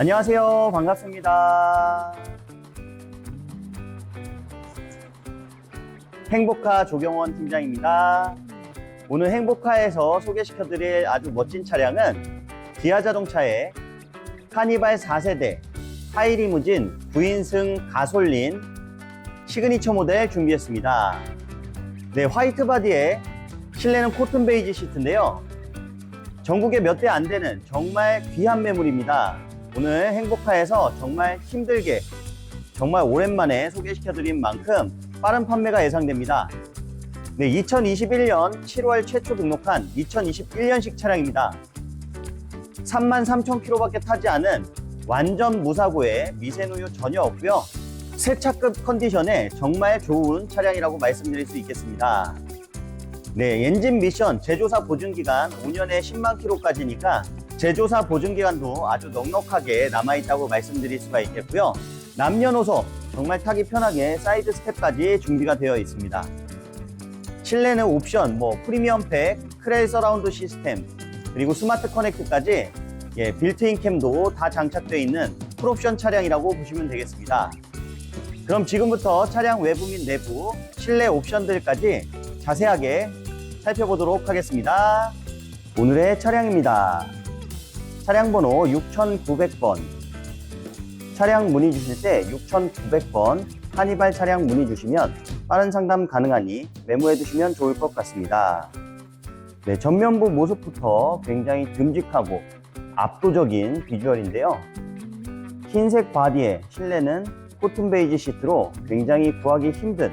안녕하세요. 반갑습니다. 행복카 조경원 팀장입니다. 오늘 행복카에서 소개시켜드릴 아주 멋진 차량은 기아 자동차의 카니발 4세대 하이리무진 9인승 가솔린 시그니처 모델 준비했습니다. 네, 화이트 바디에 실내는 코튼 베이지 시트인데요. 전국에 몇 대 안 되는 정말 귀한 매물입니다. 오늘 행복카에서 정말 힘들게 정말 오랜만에 소개시켜드린 만큼 빠른 판매가 예상됩니다. 네, 2021년 7월 최초 등록한 2021년식 차량입니다. 3만 3천 킬로밖에 타지 않은 완전 무사고에 미세누유 전혀 없고요. 세차급 컨디션에 정말 좋은 차량이라고 말씀드릴 수 있겠습니다. 네, 엔진 미션 제조사 보증 기간 5년에 10만 킬로까지니까 제조사 보증 기간도 아주 넉넉하게 남아 있다고 말씀드릴 수가 있겠고요. 남녀노소 정말 타기 편하게 사이드 스텝까지 준비가 되어 있습니다. 실내는 옵션, 뭐 프리미엄 팩, 크렐 서라운드 시스템, 그리고 스마트 커넥트까지 예, 빌트인 캠도 다 장착되어 있는 풀옵션 차량이라고 보시면 되겠습니다. 그럼 지금부터 차량 외부 및 내부 실내 옵션들까지 자세하게 살펴보도록 하겠습니다. 오늘의 차량입니다. 차량 번호 6900번. 차량 문의 주실 때 6900번 카니발 차량 문의 주시면 빠른 상담 가능하니 메모해 두시면 좋을 것 같습니다. 네, 전면부 모습부터 굉장히 듬직하고 압도적인 비주얼인데요. 흰색 바디에 실내는 코튼 베이지 시트로 굉장히 구하기 힘든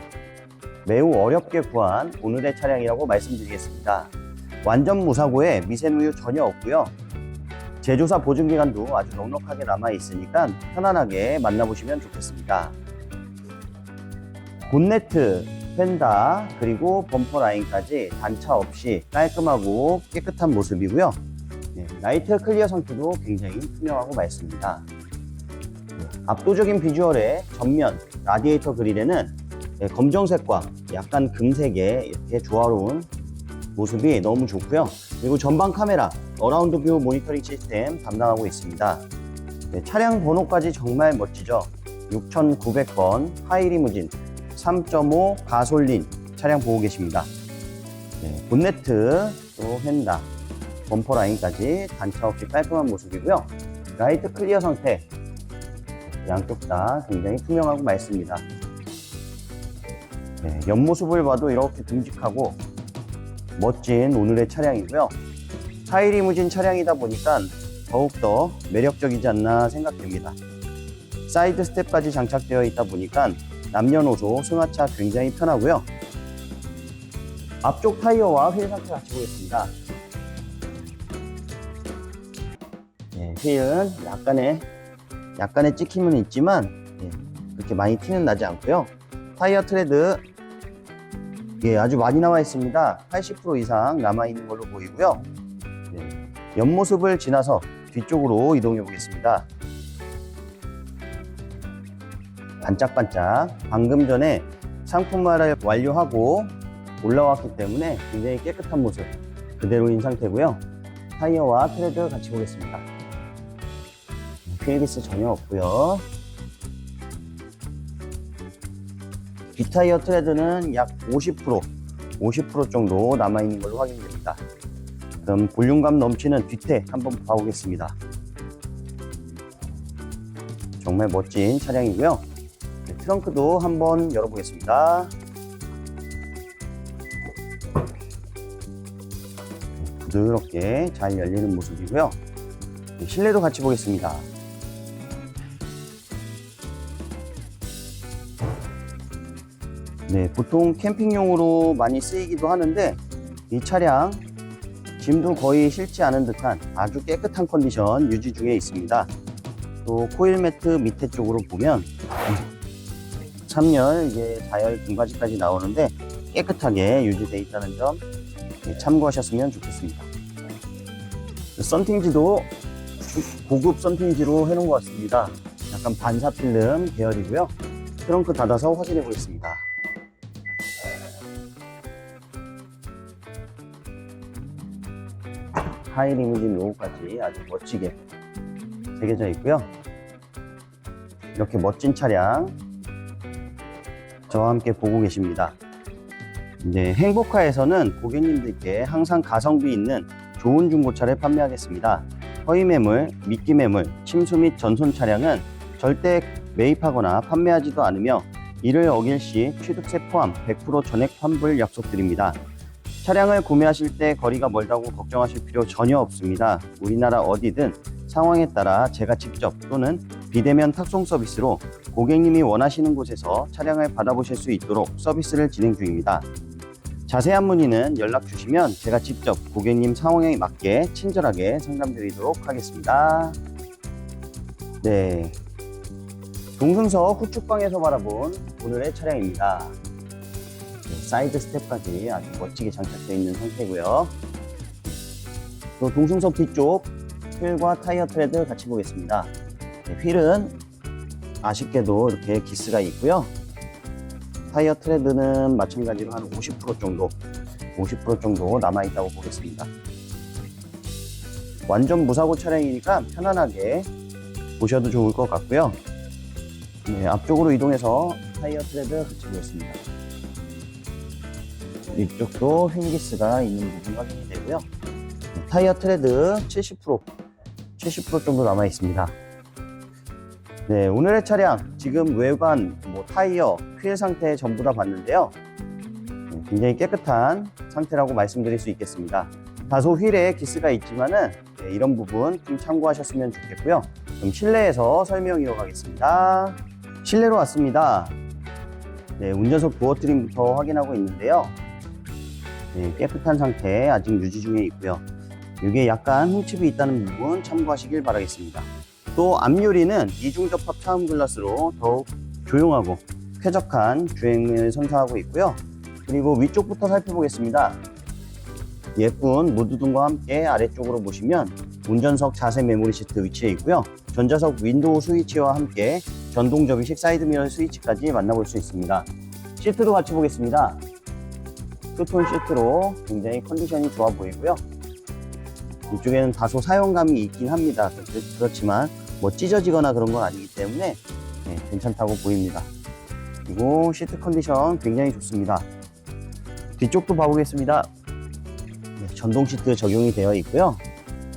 매우 어렵게 구한 오늘의 차량이라고 말씀드리겠습니다. 완전 무사고에 미세누유 전혀 없고요. 제조사 보증 기간도 아주 넉넉하게 남아 있으니까 편안하게 만나보시면 좋겠습니다. 본네트, 펜다, 그리고 범퍼 라인까지 단차 없이 깔끔하고 깨끗한 모습이고요. 네, 라이트 클리어 상태도 굉장히 투명하고 맑습니다. 네, 압도적인 비주얼의 전면 라디에이터 그릴에는 네, 검정색과 약간 금색의 이렇게 조화로운 모습이 너무 좋고요. 그리고 전방 카메라, 어라운드 뷰 모니터링 시스템 담당하고 있습니다. 네, 차량 번호까지 정말 멋지죠. 6900번 하이리무진 3.5 가솔린 차량 보고 계십니다. 네, 본네트, 또 휀다, 범퍼 라인까지 단차 없이 깔끔한 모습이고요. 라이트 클리어 상태, 양쪽 다 굉장히 투명하고 맑습니다. 네, 옆모습을 봐도 이렇게 듬직하고 멋진 오늘의 차량이고요. 하이리무진 차량이다 보니까 더욱더 매력적이지 않나 생각됩니다. 사이드 스텝까지 장착되어 있다 보니까 남녀노소 승하차 굉장히 편하고요. 앞쪽 타이어와 휠 상태 같이 보겠습니다. 네, 휠은 약간의 약간의 찍힘은 있지만 예, 그렇게 많이 티는 나지 않고요. 타이어 트레드 예, 아주 많이 나와 있습니다. 80% 이상 남아 있는 걸로 보이고요. 예, 옆모습을 지나서 뒤쪽으로 이동해 보겠습니다. 반짝반짝 방금 전에 상품화를 완료하고 올라왔기 때문에 굉장히 깨끗한 모습 그대로인 상태고요. 타이어와 트레드 같이 보겠습니다. 휠기스 전혀 없고요. 뒷타이어 트레드는 약 50%, 50% 정도 남아있는 걸로 확인됩니다. 그럼 볼륨감 넘치는 뒤태 한번 봐보겠습니다. 정말 멋진 차량이고요. 네, 트렁크도 한번 열어보겠습니다. 부드럽게 잘 열리는 모습이고요. 네, 실내도 같이 보겠습니다. 네, 보통 캠핑용으로 많이 쓰이기도 하는데 이 차량 짐도 거의 실지 않은 듯한 아주 깨끗한 컨디션 유지 중에 있습니다. 또 코일 매트 밑에 쪽으로 보면 3열 이게 자열 등받이까지 나오는데 깨끗하게 유지되어 있다는 점 네, 참고하셨으면 좋겠습니다. 썬팅지도 고급 썬팅지로 해놓은 것 같습니다. 약간 반사 필름 계열이고요. 트렁크 닫아서 확인해 보겠습니다. 하이리무진 로고까지 아주 멋지게 새겨져 있고요. 이렇게 멋진 차량 저와 함께 보고 계십니다. 이제 행복카에서는 고객님들께 항상 가성비 있는 좋은 중고차를 판매하겠습니다. 허위 매물, 미끼 매물, 침수 및 전손 차량은 절대 매입하거나 판매하지도 않으며 이를 어길 시 취득세 포함 100% 전액 환불 약속드립니다. 차량을 구매하실 때 거리가 멀다고 걱정하실 필요 전혀 없습니다. 우리나라 어디든 상황에 따라 제가 직접 또는 비대면 탁송 서비스로 고객님이 원하시는 곳에서 차량을 받아보실 수 있도록 서비스를 진행 중입니다. 자세한 문의는 연락 주시면 제가 직접 고객님 상황에 맞게 친절하게 상담드리도록 하겠습니다. 네. 동승서 후축방에서 바라본 오늘의 차량입니다. 네, 사이드 스텝까지 아주 멋지게 장착되어 있는 상태고요. 또 동승석 뒤쪽 휠과 타이어 트레드 같이 보겠습니다. 네, 휠은 아쉽게도 이렇게 기스가 있고요. 타이어 트레드는 마찬가지로 한 50% 정도, 50% 정도 남아있다고 보겠습니다. 완전 무사고 차량이니까 편안하게 보셔도 좋을 것 같고요. 네, 앞쪽으로 이동해서 타이어 트레드 같이 보겠습니다. 이쪽도 휠기스가 있는 부분 확인이 되고요. 네, 타이어 트레드 70%, 70% 정도 남아 있습니다. 네, 오늘의 차량 지금 외관, 뭐 타이어, 휠 상태 전부 다 봤는데요. 네, 굉장히 깨끗한 상태라고 말씀드릴 수 있겠습니다. 다소 휠에 기스가 있지만은 네, 이런 부분 좀 참고하셨으면 좋겠고요. 그럼 실내에서 설명 이어가겠습니다. 실내로 왔습니다. 네, 운전석 도어 트림부터 확인하고 있는데요. 네, 깨끗한 상태 아직 유지 중에 있고요. 이게 약간 흠집이 있다는 부분 참고하시길 바라겠습니다. 또 앞유리는 이중 접합 차음 글라스로 더욱 조용하고 쾌적한 주행을 선사하고 있고요. 그리고 위쪽부터 살펴보겠습니다. 예쁜 무드등과 함께 아래쪽으로 보시면 운전석 자세 메모리 시트 위치해 있고요. 전자석 윈도우 스위치와 함께 전동 접이식 사이드 미러 스위치까지 만나볼 수 있습니다. 시트도 같이 보겠습니다. 투톤 시트로 굉장히 컨디션이 좋아 보이고요. 이쪽에는 다소 사용감이 있긴 합니다. 그렇- 그렇지만 뭐 찢어지거나 그런 건 아니기 때문에 네, 괜찮다고 보입니다. 그리고 시트 컨디션 굉장히 좋습니다. 뒤쪽도 봐보겠습니다. 네, 전동 시트 적용이 되어 있고요.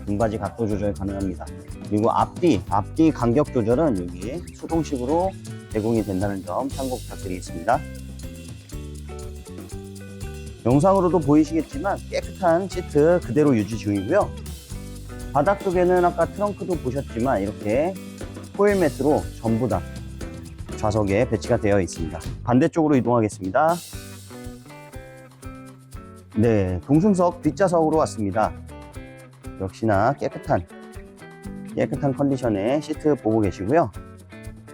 등받이 각도 조절 가능합니다. 그리고 앞뒤, 앞뒤 간격 조절은 여기 수동식으로 제공이 된다는 점 참고 부탁드리겠습니다. 영상으로도 보이시겠지만 깨끗한 시트 그대로 유지 중이고요. 바닥 쪽에는 아까 트렁크도 보셨지만 이렇게 포일 매트로 전부 다 좌석에 배치가 되어 있습니다. 반대쪽으로 이동하겠습니다. 네, 동승석 뒷좌석으로 왔습니다. 역시나 깨끗한 깨끗한 컨디션의 시트 보고 계시고요.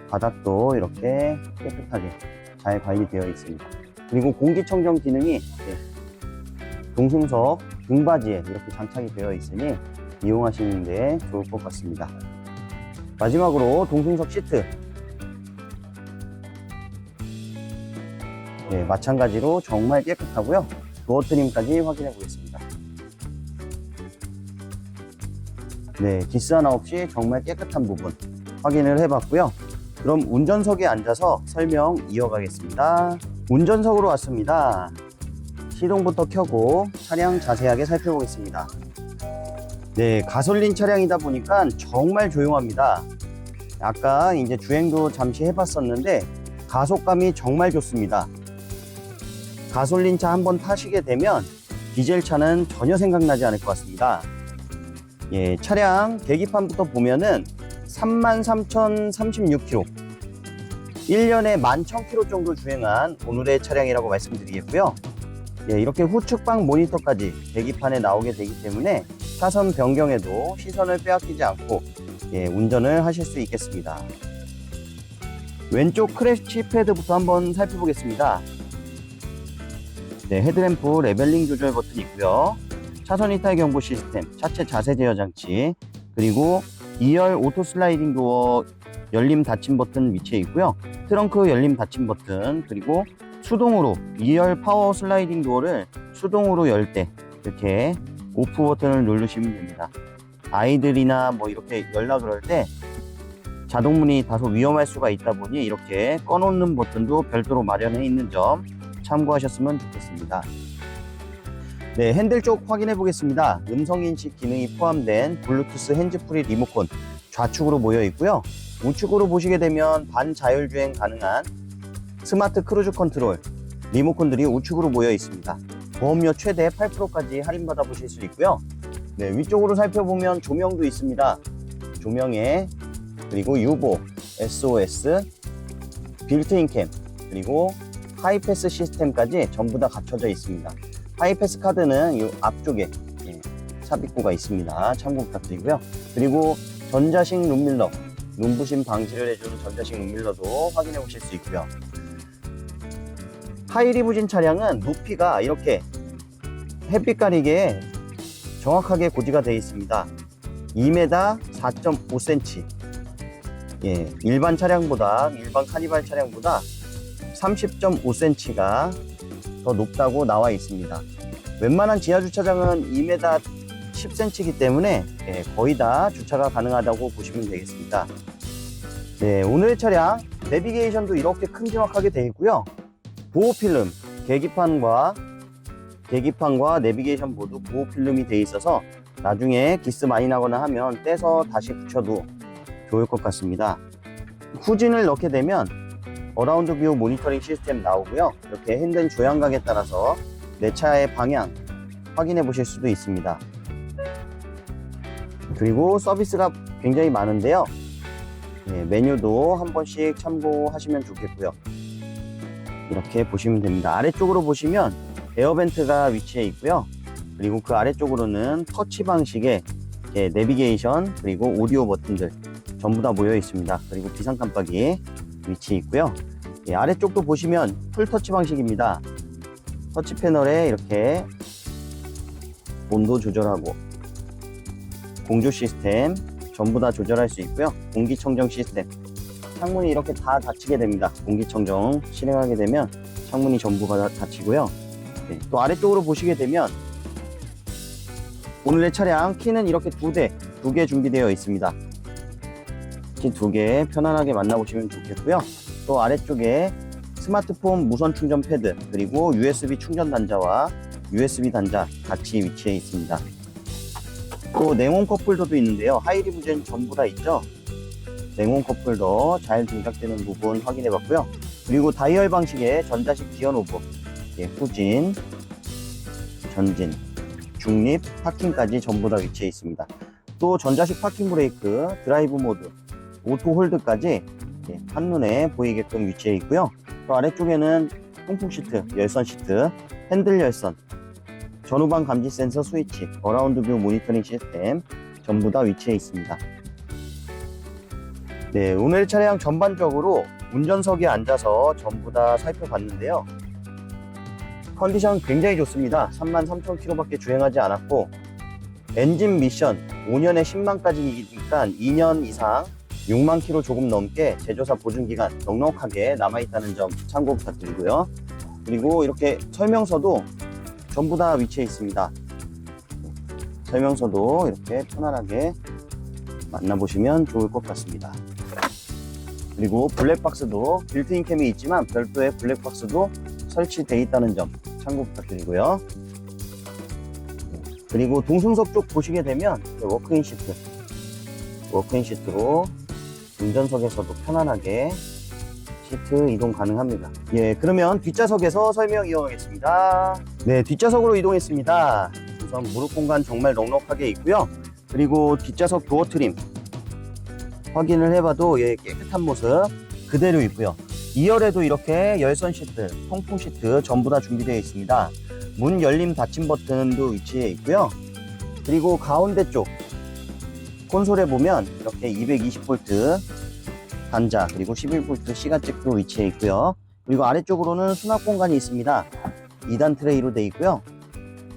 바닥도 이렇게 깨끗하게 잘 관리되어 있습니다. 그리고 공기청정 기능이 네, 동승석 등받이에 이렇게 장착이 되어 있으니 이용하시는데 좋을 것 같습니다. 마지막으로 동승석 시트. 네, 마찬가지로 정말 깨끗하고요. 도어 트림까지 확인해 보겠습니다. 네, 기스 하나 없이 정말 깨끗한 부분 확인을 해봤고요. 그럼 운전석에 앉아서 설명 이어가겠습니다. 운전석으로 왔습니다. 시동부터 켜고 차량 자세하게 살펴보겠습니다. 네, 가솔린 차량이다 보니까 정말 조용합니다. 아까 이제 주행도 잠시 해봤었는데 가속감이 정말 좋습니다. 가솔린 차 한번 타시게 되면 디젤 차는 전혀 생각나지 않을 것 같습니다. 예, 차량 계기판부터 보면은 33,036km. 1년에 11,000km 정도 주행한 오늘의 차량이라고 말씀드리겠고요. 예, 이렇게 후측방 모니터까지 계기판에 나오게 되기 때문에 차선 변경에도 시선을 빼앗기지 않고 예, 운전을 하실 수 있겠습니다. 왼쪽 크래쉬 패드부터 한번 살펴보겠습니다. 네, 헤드램프 레벨링 조절 버튼이 있고요. 차선 이탈 경보 시스템, 차체 자세 제어 장치, 그리고 2열 오토 슬라이딩 도어 열림 닫힘 버튼 위치해 있고요. 트렁크 열림 닫힘 버튼, 그리고 수동으로 2열 파워 슬라이딩 도어를 수동으로 열 때 이렇게 오프 버튼을 누르시면 됩니다. 아이들이나 뭐 이렇게 연락을 할때 자동문이 다소 위험할 수가 있다 보니 이렇게 꺼놓는 버튼도 별도로 마련해 있는 점 참고하셨으면 좋겠습니다. 네, 핸들 쪽 확인해 보겠습니다. 음성인식 기능이 포함된 블루투스 핸즈프리 리모컨 좌측으로 모여 있고요. 우측으로 보시게 되면 반자율주행 가능한 스마트 크루즈 컨트롤 리모컨들이 우측으로 모여 있습니다. 보험료 최대 8%까지 할인받아 보실 수 있고요. 네, 위쪽으로 살펴보면 조명도 있습니다. 조명에 그리고 유보, SOS, 빌트인 캠, 그리고 하이패스 시스템까지 전부 다 갖춰져 있습니다. 하이패스 카드는 이 앞쪽에 예, 삽입구가 있습니다. 참고 부탁드리고요. 그리고 전자식 룸밀러, 눈부심 방지를 해주는 전자식 룸밀러도 확인해 보실 수 있고요. 하이리무진 차량은 높이가 이렇게 햇빛 가리개에 정확하게 고지가 되어 있습니다. 2m 4.5cm. 예, 일반 차량보다 일반 카니발 차량보다 30.5cm가 더 높다고 나와 있습니다. 웬만한 지하 주차장은 2m 10cm이기 때문에 예, 거의 다 주차가 가능하다고 보시면 되겠습니다. 네, 오늘 차량 내비게이션도 이렇게 큼지막하게 되어 있고요. 보호 필름, 계기판과 계기판과 내비게이션 모두 보호 필름이 되어 있어서 나중에 기스 많이 나거나 하면 떼서 다시 붙여도 좋을 것 같습니다. 후진을 넣게 되면 어라운드 뷰 모니터링 시스템 나오고요. 이렇게 핸들 조향각에 따라서 내 차의 방향 확인해 보실 수도 있습니다. 그리고 서비스가 굉장히 많은데요. 네, 메뉴도 한 번씩 참고하시면 좋겠고요. 이렇게 보시면 됩니다. 아래쪽으로 보시면 에어벤트가 위치해 있고요. 그리고 그 아래쪽으로는 터치 방식의 내비게이션 그리고 오디오 버튼들 전부 다 모여 있습니다. 그리고 비상 깜빡이 위치해 있고요. 예, 아래쪽도 보시면 풀 터치 방식입니다. 터치 패널에 이렇게 온도 조절하고 공조 시스템 전부 다 조절할 수 있고요. 공기청정 시스템 창문이 이렇게 다 닫히게 됩니다. 공기청정 실행하게 되면 창문이 전부가 다 닫히고요. 네, 또 아래쪽으로 보시게 되면 오늘의 차량 키는 이렇게 두 대, 두 개 준비되어 있습니다. 키 두 개 편안하게 만나보시면 좋겠고요. 또 아래쪽에 스마트폰 무선 충전 패드 그리고 USB 충전 단자와 USB 단자 같이 위치해 있습니다. 또 냉온 컵홀더도 있는데요. 하이리무진 전부 다 있죠. 냉온 컵홀더 잘 동작되는 부분 확인해 봤고요. 그리고 다이얼 방식의 전자식 기어 노브, 예, 후진, 전진, 중립, 파킹까지 전부 다 위치해 있습니다. 또 전자식 파킹 브레이크, 드라이브 모드, 오토 홀드까지 예, 한눈에 보이게끔 위치해 있고요. 또 아래쪽에는 통풍 시트, 열선 시트, 핸들 열선, 전후방 감지 센서 스위치, 어라운드 뷰 모니터링 시스템 전부 다 위치해 있습니다. 네, 오늘 차량 전반적으로 운전석에 앉아서 전부 다 살펴봤는데요. 컨디션 굉장히 좋습니다. 33,000km밖에 주행하지 않았고 엔진 미션 5년에 10만까지니까 2년 이상 6만 킬로 조금 넘게 제조사 보증 기간 넉넉하게 남아 있다는 점 참고 부탁드리고요. 그리고 이렇게 설명서도 전부 다 위치해 있습니다. 설명서도 이렇게 편안하게 만나보시면 좋을 것 같습니다. 그리고 블랙박스도 빌트인 캠이 있지만 별도의 블랙박스도 설치되어 있다는 점 참고 부탁드리고요. 그리고 동승석 쪽 보시게 되면 워크인 시트, 워크인 시트로 운전석에서도 편안하게 시트 이동 가능합니다. 예, 그러면 뒷좌석에서 설명 이어가겠습니다. 네, 뒷좌석으로 이동했습니다. 우선 무릎 공간 정말 넉넉하게 있고요. 그리고 뒷좌석 도어 트림 확인을 해봐도 예, 깨끗한 모습 그대로 있고요. 2열에도 이렇게 열선 시트, 통풍 시트 전부 다 준비되어 있습니다. 문 열림 닫힘 버튼도 위치해 있고요. 그리고 가운데 쪽 콘솔에 보면 이렇게 220V 단자 그리고 11V 시가잭도 위치해 있고요. 그리고 아래쪽으로는 수납 공간이 있습니다. 2단 트레이로 되어 있고요.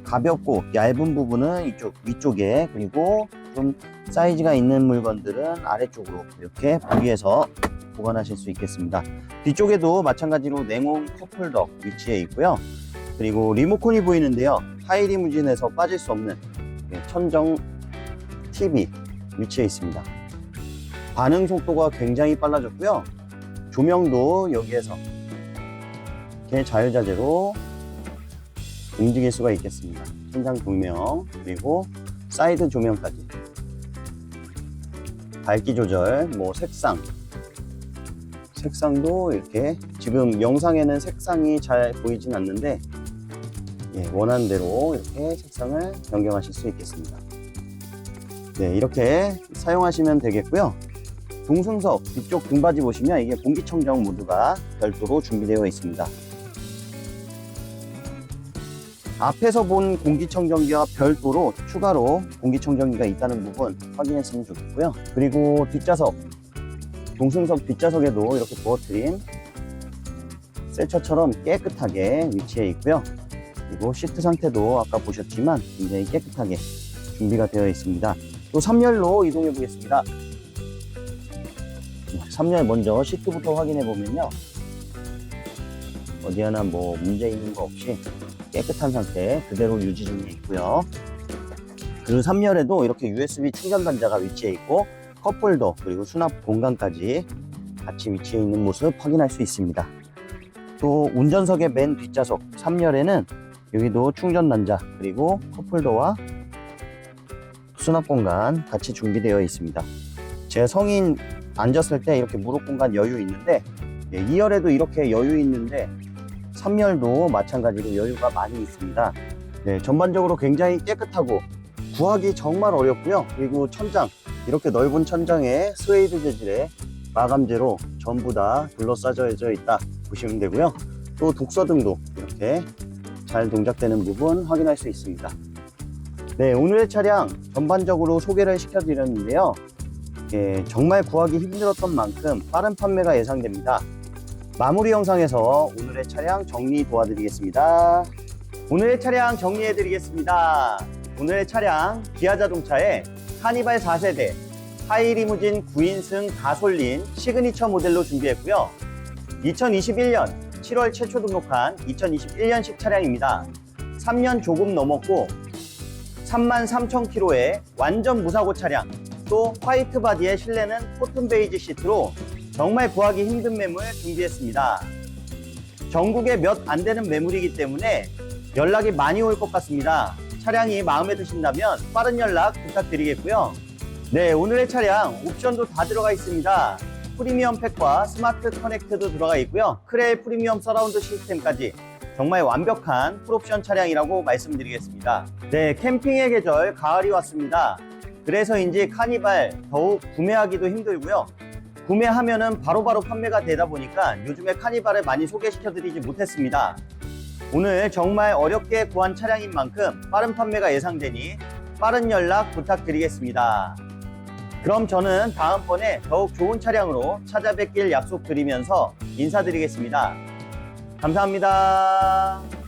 가볍고 얇은 부분은 이쪽 위쪽에 그리고 좀 사이즈가 있는 물건들은 아래쪽으로 이렇게 분리해서 보관하실 수 있겠습니다. 뒤쪽에도 마찬가지로 냉온 컵홀더 위치해 있고요. 그리고 리모컨이 보이는데요. 하이리무진에서 빠질 수 없는 예, 천정 TV 위치해 있습니다. 반응 속도가 굉장히 빨라졌고요. 조명도 여기에서 이렇게 자유자재로 움직일 수가 있겠습니다. 천장 조명 그리고 사이드 조명까지 밝기 조절, 뭐 색상 색상도 이렇게 지금 영상에는 색상이 잘 보이진 않는데 예, 원하는 대로 이렇게 색상을 변경하실 수 있겠습니다. 네, 이렇게 사용하시면 되겠고요. 동승석 뒤쪽 등받이 보시면 이게 공기청정 모드가 별도로 준비되어 있습니다. 앞에서 본 공기청정기와 별도로 추가로 공기청정기가 있다는 부분 확인했으면 좋겠고요. 그리고 뒷좌석, 동승석 뒷좌석에도 이렇게 부어트린 셀처처럼 깨끗하게 위치해 있고요. 그리고 시트 상태도 아까 보셨지만 굉장히 깨끗하게 준비가 되어 있습니다. 또 3열로 이동해 보겠습니다. 3열 먼저 시트부터 확인해 보면요. 어디 하나 뭐 문제 있는 거 없이 깨끗한 상태 그대로 유지 중에 있고요. 그 3열에도 이렇게 USB 충전 단자가 위치해 있고 컵홀더 그리고 수납 공간까지 같이 위치해 있는 모습 확인할 수 있습니다. 또 운전석의 맨 뒷좌석 3열에는 여기도 충전 단자 그리고 컵홀더와 수납 공간 같이 준비되어 있습니다. 제 성인 앉았을 때 이렇게 무릎 공간 여유 있는데 예, 2열에도 이렇게 여유 있는데 3열도 마찬가지로 여유가 많이 있습니다. 네, 전반적으로 굉장히 깨끗하고 구하기 정말 어렵고요. 그리고 천장 이렇게 넓은 천장에 스웨이드 재질의 마감재로 전부 다 둘러싸져 있다 보시면 되고요. 또 독서등도 이렇게 잘 동작되는 부분 확인할 수 있습니다. 네, 오늘의 차량 전반적으로 소개를 시켜드렸는데요. 예, 정말 구하기 힘들었던 만큼 빠른 판매가 예상됩니다. 마무리 영상에서 오늘의 차량 정리 도와드리겠습니다. 오늘의 차량 정리해 드리겠습니다. 오늘의 차량 기아 자동차의 카니발 4세대 하이리무진 9인승 가솔린 시그니처 모델로 준비했고요. 2021년 7월 최초 등록한 2021년식 차량입니다. 3년 조금 넘었고 3만 3천 킬로의 완전 무사고 차량 또 화이트 바디의 실내는 코튼 베이지 시트로 정말 구하기 힘든 매물 준비했습니다. 전국에 몇 안 되는 매물이기 때문에 연락이 많이 올 것 같습니다. 차량이 마음에 드신다면 빠른 연락 부탁드리겠고요. 네, 오늘의 차량 옵션도 다 들어가 있습니다. 프리미엄 팩과 스마트 커넥트도 들어가 있고요. 크레일 프리미엄 서라운드 시스템까지 정말 완벽한 풀옵션 차량이라고 말씀드리겠습니다. 네, 캠핑의 계절 가을이 왔습니다. 그래서인지 카니발 더욱 구매하기도 힘들고요. 구매하면은 바로바로 판매가 되다 보니까 요즘에 카니발을 많이 소개시켜드리지 못했습니다. 오늘 정말 어렵게 구한 차량인 만큼 빠른 판매가 예상되니 빠른 연락 부탁드리겠습니다. 그럼 저는 다음번에 더욱 좋은 차량으로 찾아뵙길 약속드리면서 인사드리겠습니다. 감사합니다.